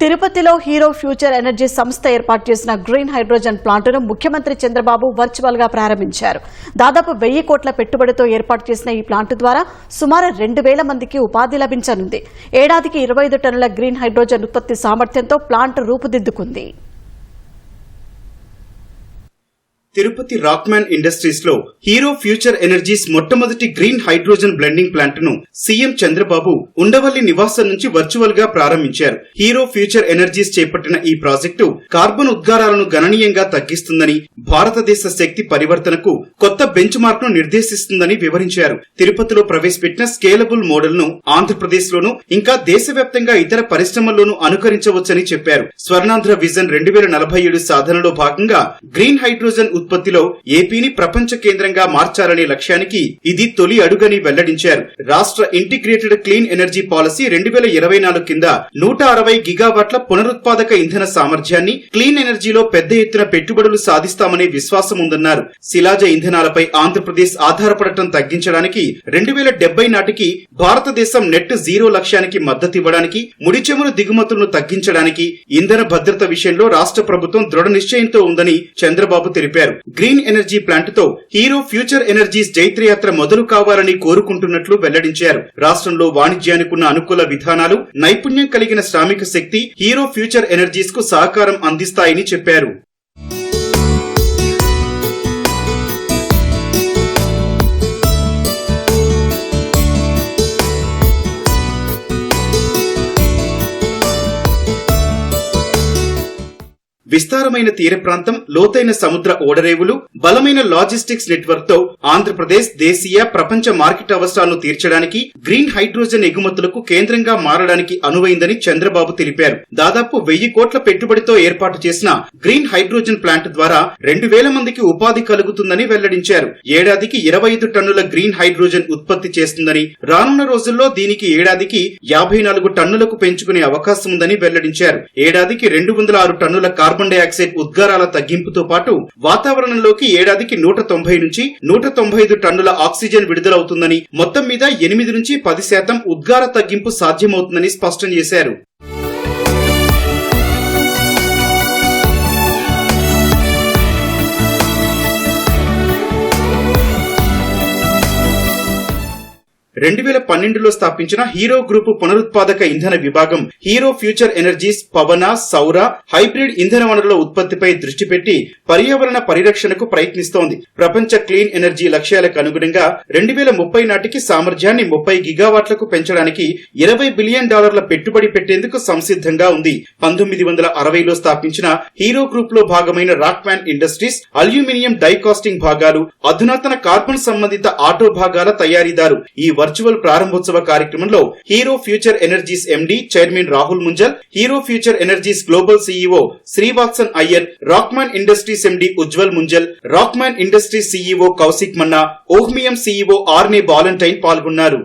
తిరుపతిలో hero future energy సంస్థ ఏర్పాటు చేసిన గ్రీన్ హైడ్రోజన్ ప్లాంటును ముఖ్యమంత్రి చంద్రబాబు వర్చువల్గా ప్రారంభించారు. దాదాపు వెయ్యి కోట్ల పెట్టుబడితో ఏర్పాటు చేసిన ఈ ప్లాంటు ద్వారా సుమారు రెండు వేల మందికి ఉపాధి లభించనుంది. ఏడాదికి ఇరవై టన్నుల గ్రీన్ హైడ్రోజన్ ఉత్పత్తి సామర్థ్యంతో ప్లాంట్ రూపుదిద్దుకుంది. తిరుపతి రాక్మ్యాన్ ఇండస్ట్రీస్లో హీరో ఫ్యూచర్ ఎనర్జీస్ మొట్టమొదటి గ్రీన్ హైడ్రోజన్ బ్లెండింగ్ ప్లాంట్ను సీఎం చంద్రబాబు ఉండవల్లి నివాసం నుంచి వర్చువల్గా ప్రారంభించారు. హీరో ఫ్యూచర్ ఎనర్జీస్ చేపట్టిన ఈ ప్రాజెక్టు కార్బన్ ఉద్గారాలను గణనీయంగా తగ్గిస్తుందని భారతదేశ శక్తి పరివర్తనకు కొత్త బెంచ్ మార్క్ను నిర్దేశిస్తుందని వివరించారు. తిరుపతిలో ప్రవేశపెట్టిన స్కేలబుల్ మోడల్ను ఆంధ్రప్రదేశ్ లోను ఇంకా దేశవ్యాప్తంగా ఇతర పరిశ్రమల్లోనూ అనుకరించవచ్చని చెప్పారు. స్వర్ణాంధ్ర విజన్ రెండు వేల నలభై ఏడు సాధనలో భాగంగా గ్రీన్ హైడ్రోజన్ ఉత్పత్తిలో ఏపీని ప్రపంచ కేంద్రంగా మార్చాలనే లక్ష్యానికి ఇది తొలి అడుగని వెల్లడించారు. రాష్ట్ర ఇంటిగ్రేటెడ్ క్లీన్ ఎనర్జీ పాలసీ రెండు వేల ఇరవై నాలుగు కింద నూట అరవై గిగావాట్ల పునరుత్పాదక ఇంధన సామర్థ్యాన్ని క్లీన్ ఎనర్జీలో పెద్ద ఎత్తున పెట్టుబడులు సాధిస్తామనే విశ్వాసం ఉందన్నారు. శిలాజ ఇంధనాలపై ఆంధ్రప్రదేశ్ ఆధారపడటం తగ్గించడానికి రెండు వేల డెబ్బై నాటికి భారతదేశం నెట్ జీరో లక్ష్యానికి మద్దతివ్వడానికి ముడి చమురు దిగుమతులను తగ్గించడానికి ఇంధన భద్రత విషయంలో రాష్ట్ర ప్రభుత్వం దృఢ నిశ్చయంతో ఉందని చంద్రబాబు తెలిపారు. గ్రీన్ ఎనర్జీ ప్లాంట్తో హీరో ఫ్యూచర్ ఎనర్జీస్ జైత్రయాత్ర మొదలు కావాలని కోరుకుంటున్నట్లు వెల్లడించారు. రాష్ట్రంలో వాణిజ్యానికున్న అనుకూల విధానాలు నైపుణ్యం కలిగిన శ్రామిక శక్తి హీరో ఫ్యూచర్ ఎనర్జీస్కు సహకారం అందిస్తాయని చెప్పారు. విస్తారమైన తీర ప్రాంతం లోతైన సముద్ర ఓడరేవులు బలమైన లాజిస్టిక్స్ నెట్వర్క్తో ఆంధ్రప్రదేశ్ దేశీయ ప్రపంచ మార్కెట్ అవసరాలను తీర్చడానికి గ్రీన్ హైడ్రోజన్ ఎగుమతులకు కేంద్రంగా మారడానికి అనువైందని చంద్రబాబు తెలిపారు. దాదాపు వెయ్యి కోట్ల పెట్టుబడితో ఏర్పాటు చేసిన గ్రీన్ హైడ్రోజన్ ప్లాంట్ ద్వారా రెండు వేల మందికి ఉపాధి కలుగుతుందని వెల్లడించారు. ఏడాదికి ఇరవై ఐదు టన్నుల గ్రీన్ హైడ్రోజన్ ఉత్పత్తి చేస్తుందని రానున్న రోజుల్లో దీనికి ఏడాదికి యాభై నాలుగు టన్నులకు పెంచుకునే అవకాశం ఉందని వెల్లడించారు. ఏడాదికి రెండు వందల ఆరు టన్నుల కార్బన్ డైఆక్సైడ్ ఉద్గారాల తగ్గింపుతో పాటు వాతావరణంలోకి ఏడాదికి నూట తొంభై నుంచి నూట తొంభై ఐదు టన్నుల ఆక్సిజన్ విడుదలవుతుందని మొత్తం మీద ఎనిమిది నుంచి పది శాతం ఉద్గార తగ్గింపు సాధ్యమవుతుందని స్పష్టం చేశారు. రెండు వేల పన్నెండులో స్థాపించిన హీరో గ్రూప్ పునరుత్పాదక ఇంధన విభాగం హీరో ఫ్యూచర్ ఎనర్జీస్ పవన సౌర హైబ్రిడ్ ఇంధన వనరుల ఉత్పత్తిపై దృష్టి పెట్టి పర్యావరణ పరిరక్షణకు ప్రయత్నిస్తోంది. ప్రపంచ క్లీన్ ఎనర్జీ లక్ష్యాలకు అనుగుణంగా రెండు వేల ముప్పై నాటికి సామర్థ్యాన్ని ముప్పై గిగావాట్లకు పెంచడానికి ఇరవై బిలియన్ డాలర్ల పెట్టుబడి పెట్టేందుకు సంసిద్ధంగా ఉంది. పంతొమ్మిది వందల అరవైలో స్థాపించిన హీరో గ్రూప్లో భాగమైన రాక్మ్యాన్ ఇండస్ట్రీస్ అల్యూమినియం డైకాస్టింగ్ భాగాలు అధునాతన కార్బన్ సంబంధిత ఆటో భాగాల తయారీదారు. ఈ వర్చువల్ ప్రారంభోత్సవ కార్యక్రమంలో Hero Future Energies MD chairman Rahul Munjal Hero Future Energies global CEO Srivatsan Iyer Rockman Industries MD Ujjwal Munjal Rockman Industries CEO Kaushik Manna Ohmium CEO Arne Ballantine పాల్గొన్నారు.